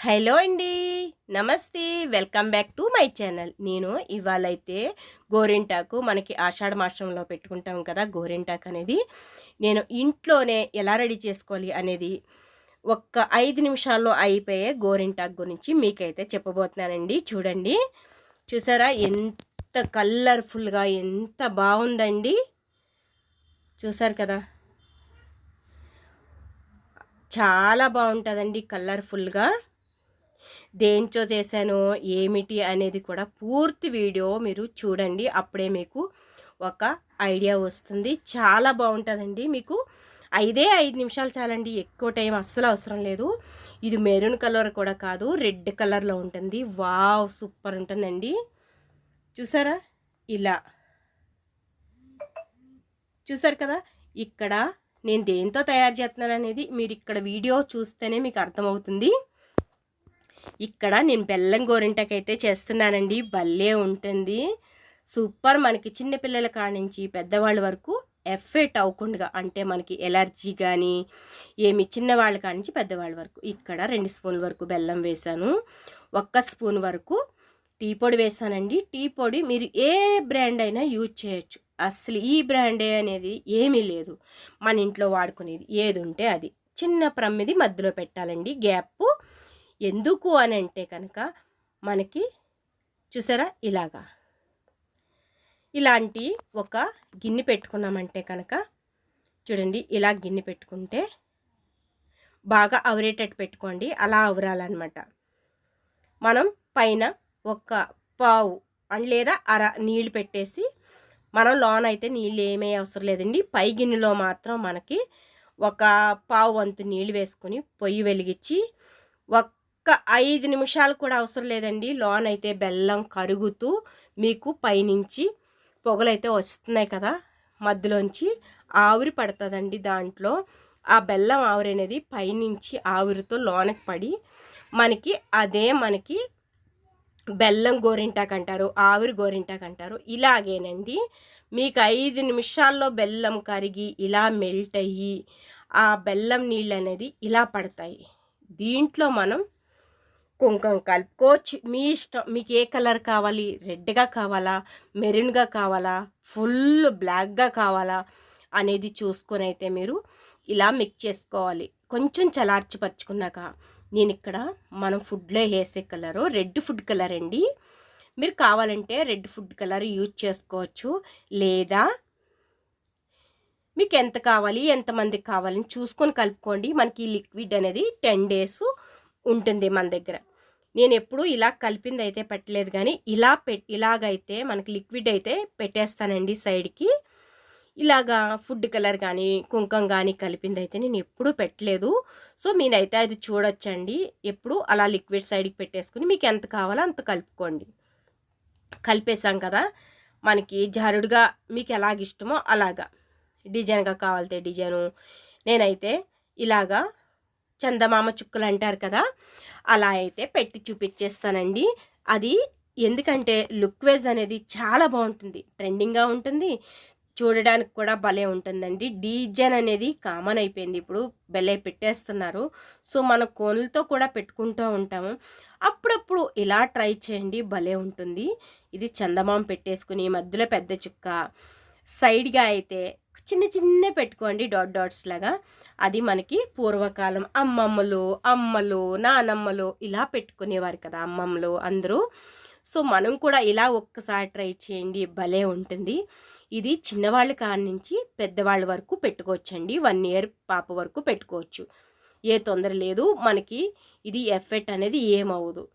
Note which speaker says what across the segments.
Speaker 1: Hello అండి. నమస్తే. Welcome back to my channel. నేను ఇవాళ అయితే గోరింటాకు మనకి ఆషాఢ మాసంలో పెట్టుకుంటాం కదా గోరింటాకు అనేది. నేను ఇంట్లోనే ఎలా రెడీ చేసుకోవాలి అనేది ఒక్క ఐదు నిమిషాల్లో అయిపోయే గోరింటాకు గురించి మీకైతే చెప్పబోతున్నానండి. చూడండి. చూసారా? ఎంత కలర్ఫుల్గా ఎంత బాగుందండి. చూసారు కదా? చాలా బాగుంటుందండి కలర్ఫుల్గా. దేంచో చేశానో ఏమిటి అనేది కూడా పూర్తి వీడియో మీరు చూడండి. అప్పుడే మీకు ఒక ఐడియా వస్తుంది. చాలా బాగుంటుందండి. మీకు ఐదే ఐదు నిమిషాలు చాలండి. ఎక్కువ టైం అస్సలు అవసరం లేదు. ఇది మెరూన్ కలర్ కూడా కాదు. రెడ్ కలర్లో ఉంటుంది. వావ్! సూపర్ ఉంటుందండి. చూసారా? ఇలా. చూసారు కదా? ఇక్కడ నేను దేంతో తయారు చేస్తున్నాను అనేది మీరు ఇక్కడ వీడియో చూస్తేనే మీకు అర్థమవుతుంది. ఇక్కడ నేను బెల్లం గోరింటకైతే చేస్తున్నానండి. భలే ఉంటుంది. సూపర్ మనకి చిన్నపిల్లల కాడ నుంచి పెద్దవాళ్ళ వరకు ఎఫెక్ట్ అవ్వకుండా అంటే మనకి ఎలర్జీ కానీ ఏమి చిన్నవాళ్ళ కాడ నుంచి పెద్దవాళ్ళ వరకు. ఇక్కడ రెండు స్పూన్ల వరకు బెల్లం వేశాను. ఒక్క స్పూన్ వరకు టీ పొడి వేసానండి టీ పొడి మీరు ఏ బ్రాండ్ అయినా యూజ్ చేయొచ్చు. అసలు ఈ బ్రాండే అనేది ఏమీ లేదు. మన ఇంట్లో వాడుకునేది ఏది ఉంటే అది. చిన్న ప్రమ్మిది మధ్యలో పెట్టాలండి. గ్యాప్ ఎందుకు అని అంటే కనుక మనకి చూసారా ఇలాగా. ఇలాంటి ఒక గిన్నె పెట్టుకున్నామంటే కనుక చూడండి ఇలా గిన్నె పెట్టుకుంటే బాగా అవరేటట్టు పెట్టుకోండి. అలా అవరాలన్నమాట. మనం పైన ఒక పావు అండ్ లేదా అర నీళ్ళు పెట్టేసి మనం లోన్ అయితే నీళ్ళు ఏమీ అవసరం లేదండి. పై గిన్నెలో మాత్రం మనకి ఒక పావు వంతు నీళ్ళు వేసుకొని పొయ్యి వెలిగించి ఒక ఒక్క ఐదు నిమిషాలు కూడా అవసరం లేదండి. లోన్ అయితే బెల్లం కరుగుతూ మీకు పైనుంచి పొగలైతే వస్తున్నాయి కదా మధ్యలోంచి ఆవిరి పడుతుందండి దాంట్లో. ఆ బెల్లం ఆవిరి అనేది పైనుంచి ఆవిరితో లోనకి పడి మనకి అదే మనకి బెల్లం గోరింటాకు అంటారు ఆవిరి గోరింటాకు అంటారు. ఇలాగేనండి. మీకు ఐదు నిమిషాల్లో బెల్లం కరిగి ఇలా మెల్ట్ అయ్యి ఆ బెల్లం నీళ్ళు అనేది ఇలా పడతాయి. దీంట్లో మనం కుంకుమ కలుపుకోవచ్చు మీ ఇష్టం మీకు ఏ కలర్ కావాలి? రెడ్గా కావాలా? మెరూన్గా కావాలా? ఫుల్ బ్లాక్గా కావాలా? అనేది చూసుకొని అయితే మీరు ఇలా మిక్స్ చేసుకోవాలి. కొంచెం చలార్చిపరుచుకున్నాక నేను ఇక్కడ మనం ఫుడ్లో వేసే కలరు రెడ్ ఫుడ్ కలర్ అండి. మీరు కావాలంటే రెడ్ ఫుడ్ కలర్ యూజ్ చేసుకోవచ్చు. లేదా మీకు ఎంత కావాలి ఎంతమందికి కావాలని చూసుకొని కలుపుకోండి. మనకి లిక్విడ్ అనేది టెన్ డేస్ ఉంటుంది మన దగ్గర. నేను ఎప్పుడు ఇలా కలిపింది అయితే పెట్టలేదు కానీ ఇలా పెట్ ఇలాగైతే మనకి లిక్విడ్ అయితే పెట్టేస్తానండి సైడ్కి. ఇలాగా ఫుడ్ కలర్ కానీ కుంకం కానీ కలిపింది అయితే నేను ఎప్పుడూ పెట్టలేదు. సో మీరైతే అది చూడొచ్చండి. ఎప్పుడు అలా లిక్విడ్ సైడ్కి పెట్టేసుకుని మీకు ఎంత కావాలో అంత కలుపుకోండి. కలిపేసాం కదా మనకి జారుడుగా మీకు ఎలాగ ఇష్టమో అలాగా. డిజైన్గా కావాలితే డిజైను. నేనైతే ఇలాగా చందమామ చుక్కలు అంటారు కదా అలా అయితే పెట్టి చూపించేస్తానండి అది ఎందుకంటే లుక్ వేజ్ అనేది చాలా బాగుంటుంది ట్రెండింగ్గా ఉంటుంది చూడడానికి కూడా భలే ఉంటుందండి. డీజన్ అనేది కామన్ అయిపోయింది ఇప్పుడు భలే పెట్టేస్తున్నారు. సో మన కోన్లతో కూడా పెట్టుకుంటూ ఉంటాము అప్పుడప్పుడు ఇలా ట్రై చేయండి భలే ఉంటుంది. ఇది చందమామ పెట్టేసుకుని మధ్యలో పెద్ద చుక్క సైడ్గా అయితే చిన్న చిన్న పెట్టుకోండి డాట్ డాట్స్ లాగా. అది మనకి పూర్వకాలం అమ్మమ్మలు అమ్మలు నానమ్మలు ఇలా పెట్టుకునేవారు కదా అమ్మమ్మలు అందరూ. సో మనం కూడా ఇలా ఒక్కసారి ట్రై చేయండి భలే ఉంటుంది. ఇది చిన్నవాళ్ళ కాడి నుంచి పెద్దవాళ్ళ వరకు పెట్టుకోవచ్చండి వన్ ఇయర్ పాప వరకు పెట్టుకోవచ్చు. ఏ తొందర లేదు మనకి ఇది ఎఫెక్ట్ అనేది ఏమవ్వదు.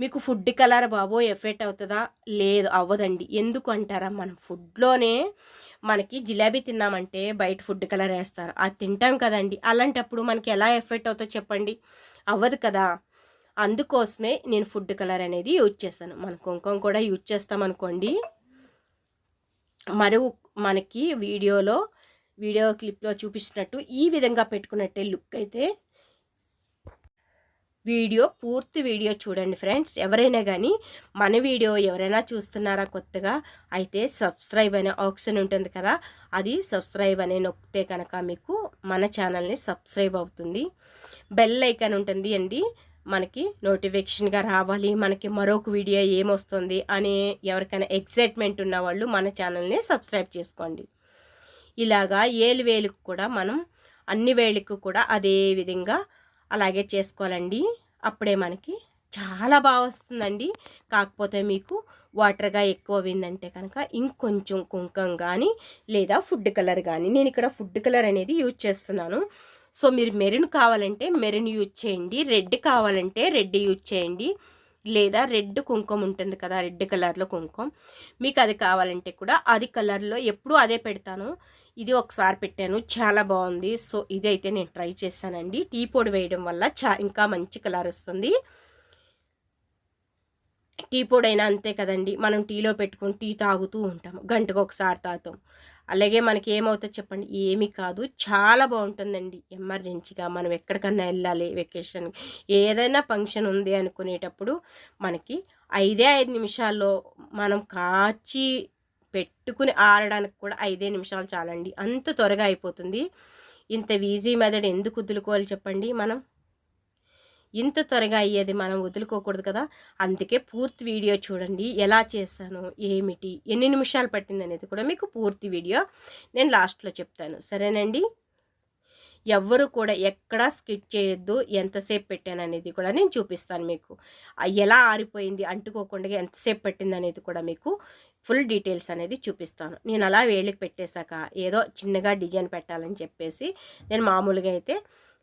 Speaker 1: మీకు ఫుడ్ కలర్ బాబో ఎఫెక్ట్ అవుతుందా? లేదు అవ్వదండి. ఎందుకు అంటారా? మనం ఫుడ్లోనే మనకి జిలేబీ తిన్నామంటే బయట ఫుడ్ కలర్ వేస్తారు. అది తింటాం కదండి. అలాంటప్పుడు మనకి ఎలా ఎఫెక్ట్ అవుతుందో చెప్పండి. అవ్వదు కదా. అందుకోసమే నేను ఫుడ్ కలర్ అనేది యూజ్ చేస్తాను మన కుంకుమ కూడా యూజ్ చేస్తామనుకోండి మరో మనకి వీడియోలో వీడియో క్లిప్లో చూపించినట్టు ఈ విధంగా పెట్టుకున్నట్టే లుక్ అయితే వీడియో పూర్తి వీడియో చూడండి ఫ్రెండ్స్. ఎవరైనా కానీ మన వీడియో ఎవరైనా చూస్తున్నారా కొత్తగా అయితే సబ్స్క్రైబ్ అనే ఆప్షన్ ఉంటుంది కదా అది సబ్స్క్రైబ్ అనే నొక్కితే కనుక మీకు మన ఛానల్ని సబ్స్క్రైబ్ అవుతుంది. బెల్ ఐకాన్ ఉంటుంది అండి మనకి నోటిఫికేషన్గా రావాలి మనకి మరొక వీడియో ఏమొస్తుంది అనే ఎవరికైనా ఎక్సైట్మెంట్ ఉన్న వాళ్ళు మన ఛానల్ని సబ్స్క్రైబ్ చేసుకోండి. ఇలాగా ఏలు వేలుకు కూడా మనం అన్ని వేళకు కూడా అదే విధంగా అలాగే చేసుకోవాలండి. అప్పుడే మనకి చాలా బాగా వస్తుందండి. కాకపోతే మీకు వాటర్గా ఎక్కువ అయిందంటే కనుక ఇంకొంచెం కుంకం కానీ లేదా ఫుడ్ కలర్ కానీ నేను ఇక్కడ ఫుడ్ కలర్ అనేది యూజ్ చేస్తున్నాను. సో మీరు మెరూన్ కావాలంటే మెరూన్ యూజ్ చేయండి. రెడ్ కావాలంటే రెడ్ యూజ్ చేయండి. లేదా రెడ్ కుంకుమ ఉంటుంది కదా రెడ్ కలర్లో కుంకుమ. మీకు అది కావాలంటే కూడా అది కలర్లో ఎప్పుడూ అదే పెడతాను. ఇది ఒకసారి పెట్టాను. చాలా బాగుంది. సో ఇది అయితే నేను ట్రై చేశానండి. టీ పొడి వేయడం వల్ల చా ఇంకా మంచి కలర్ వస్తుంది. టీ పొడి అయినా అంతే కదండి. మనం టీలో పెట్టుకుని టీ తాగుతూ ఉంటాం. గంటకు ఒకసారి తాగుతాం. అలాగే మనకి ఏమవుతుందో చెప్పండి? ఏమీ కాదు. చాలా బాగుంటుందండి. ఎమర్జెన్సీగా మనం ఎక్కడికన్నా వెళ్ళాలి వెకేషన్ ఏదైనా ఫంక్షన్ ఉంది అనుకునేటప్పుడు మనకి ఐదే ఐదు నిమిషాల్లో మనం కాచి పెట్టుకుని ఆరడానికి కూడా ఐదే నిమిషాలు చాలండి. అంత త్వరగా అయిపోతుంది. ఇంత ఈజీ మెథడ్ ఎందుకు వదులుకోవాలి చెప్పండి మనం? ఇంత త్వరగా అయ్యేది మనం వదులుకోకూడదు కదా? అందుకే పూర్తి వీడియో చూడండి. ఎలా చేశాను? ఏమిటి? ఎన్ని నిమిషాలు పట్టింది అనేది కూడా మీకు పూర్తి వీడియో నేను లాస్ట్లో చెప్తాను. సరేనండి? ఎవ్వరు కూడా ఎక్కడా స్కిట్ చేయొద్దు. ఎంతసేపు పెట్టాను అనేది కూడా నేను చూపిస్తాను మీకు. ఎలా ఆరిపోయింది అంటుకోకుండా ఎంతసేపు పెట్టింది అనేది కూడా మీకు ఫుల్ డీటెయిల్స్ అనేది చూపిస్తాను. నేను అలా వేళ్ళకి పెట్టేశాక ఏదో చిన్నగా డిజైన్ పెట్టాలని చెప్పేసి నేను మామూలుగా అయితే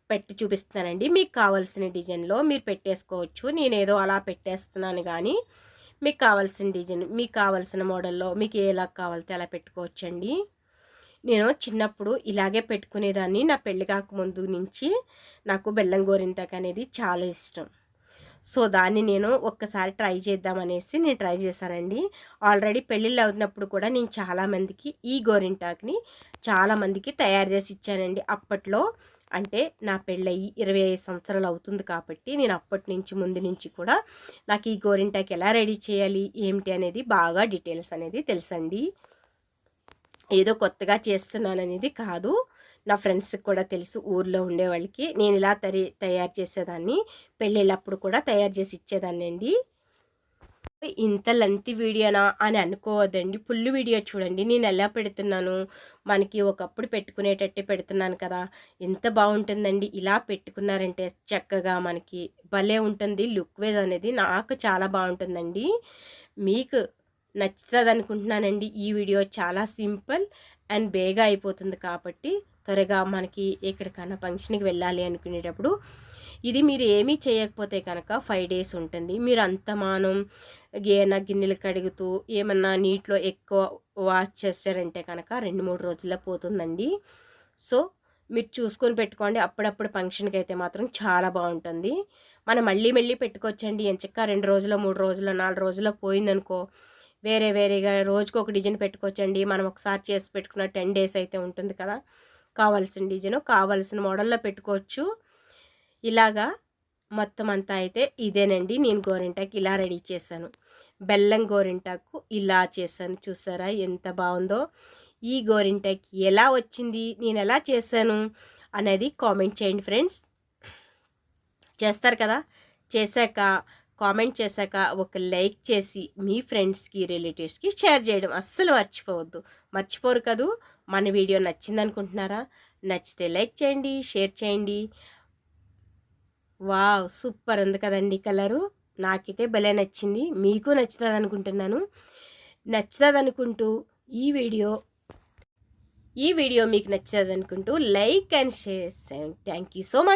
Speaker 1: పెట్టి చూపిస్తానండి. మీకు కావాల్సిన డిజైన్లో మీరు పెట్టేసుకోవచ్చు. నేను ఏదో అలా పెట్టేస్తున్నాను కానీ మీకు కావాల్సిన డిజైన్ మీకు కావాల్సిన మోడల్లో మీకు ఎలా కావాలితే అలా పెట్టుకోవచ్చండి. నేను చిన్నప్పుడు ఇలాగే పెట్టుకునేదాన్ని. నా పెళ్ళి కాకముందు నుంచి నాకు బెల్లం గోరింటాకు అనేది చాలా ఇష్టం. సో దాన్ని నేను ఒక్కసారి ట్రై చేద్దామనేసి నేను ట్రై చేశానండి. ఆల్రెడీ పెళ్ళిళ్ళు అవుతున్నప్పుడు కూడా నేను చాలామందికి ఈ గోరింటాక్ని చాలామందికి తయారు చేసి ఇచ్చానండి. అప్పట్లో అంటే నా పెళ్ళయి ఇరవై ఐదు సంవత్సరాలు అవుతుంది కాబట్టి నేను అప్పటి నుంచి ముందు నుంచి కూడా నాకు ఈ గోరింటాకి ఎలా రెడీ చేయాలి ఏమిటి అనేది బాగా డీటెయిల్స్ అనేది తెలుసండి. ఏదో కొత్తగా చేస్తున్నాను అనేది కాదు. నా ఫ్రెండ్స్కి కూడా తెలుసు ఊర్లో ఉండే వాళ్ళకి. నేను ఇలా తరి తయారు చేసేదాన్ని. పెళ్ళిళ్ళప్పుడు కూడా తయారు చేసి ఇచ్చేదాన్ని అండి. ఇంత లెంత్ వీడియోనా అని అనుకోవద్దండి. ఫుల్ వీడియో చూడండి. నేను ఎలా పెడుతున్నాను? మనకి ఒకప్పుడు పెట్టుకునేటట్టే పెడుతున్నాను కదా. ఎంత బాగుంటుందండి. ఇలా పెట్టుకున్నారంటే చక్కగా మనకి భలే ఉంటుంది. లుక్ వేజ్ అనేది నాకు చాలా బాగుంటుందండి. మీకు నచ్చుతుంది అనుకుంటున్నానండి ఈ వీడియో చాలా సింపుల్ అండ్ బేగా అయిపోతుంది కాబట్టి త్వరగా మనకి ఎక్కడికైనా ఫంక్షన్కి వెళ్ళాలి అనుకునేటప్పుడు ఇది మీరు ఏమీ చేయకపోతే కనుక ఫైవ్ డేస్ ఉంటుంది. మీరు అంతమానం ఏమైనా గిన్నెలు కడుగుతూ ఏమన్నా నీటిలో ఎక్కువ వాష్ చేస్తారంటే కనుక రెండు మూడు రోజుల్లో పోతుందండి. సో మీరు చూసుకొని పెట్టుకోండి. అప్పుడప్పుడు ఫంక్షన్కి అయితే మాత్రం చాలా బాగుంటుంది. మనం మళ్ళీ మళ్ళీ పెట్టుకోవచ్చండి. ఎంచక్క రెండు రోజులు మూడు రోజులు నాలుగు రోజుల్లో పోయిందనుకో వేరే వేరేగా రోజుకు ఒక డిజైన్ పెట్టుకోవచ్చండి. మనం ఒకసారి చేసి పెట్టుకున్న టెన్ డేస్ అయితే ఉంటుంది కదా. కావాల్సిన డిజైన్ కావాల్సిన మోడల్లో పెట్టుకోవచ్చు. ఇలాగా మొత్తం అంతా అయితే ఇదేనండి. నేను గోరింటాకు ఇలా రెడీ చేశాను. బెల్లం గోరింటాకు ఇలా చేశాను. చూసారా ఎంత బాగుందో. ఈ గోరింటాకు ఎలా వచ్చింది? నేను ఎలా చేశాను? అనేది కామెంట్ చేయండి ఫ్రెండ్స్. చేస్తారు కదా? చేశాక కామెంట్ చేశాక ఒక లైక్ చేసి మీ ఫ్రెండ్స్కి రిలేటివ్స్కి షేర్ చేయడం అస్సలు మర్చిపోవద్దు. మర్చిపోరు కదూ? మన వీడియో నచ్చింది అనుకుంటున్నారా నచ్చితే లైక్ చేయండి షేర్ చేయండి. వావ్ సూపర్ ఉంది కదండి కలరు. నాకైతే భలే నచ్చింది. మీకు నచ్చుతుంది అనుకుంటున్నాను నచ్చుతుంది అనుకుంటూ ఈ వీడియో ఈ వీడియో మీకు నచ్చుతుంది అనుకుంటూ like and share. Thank you so much.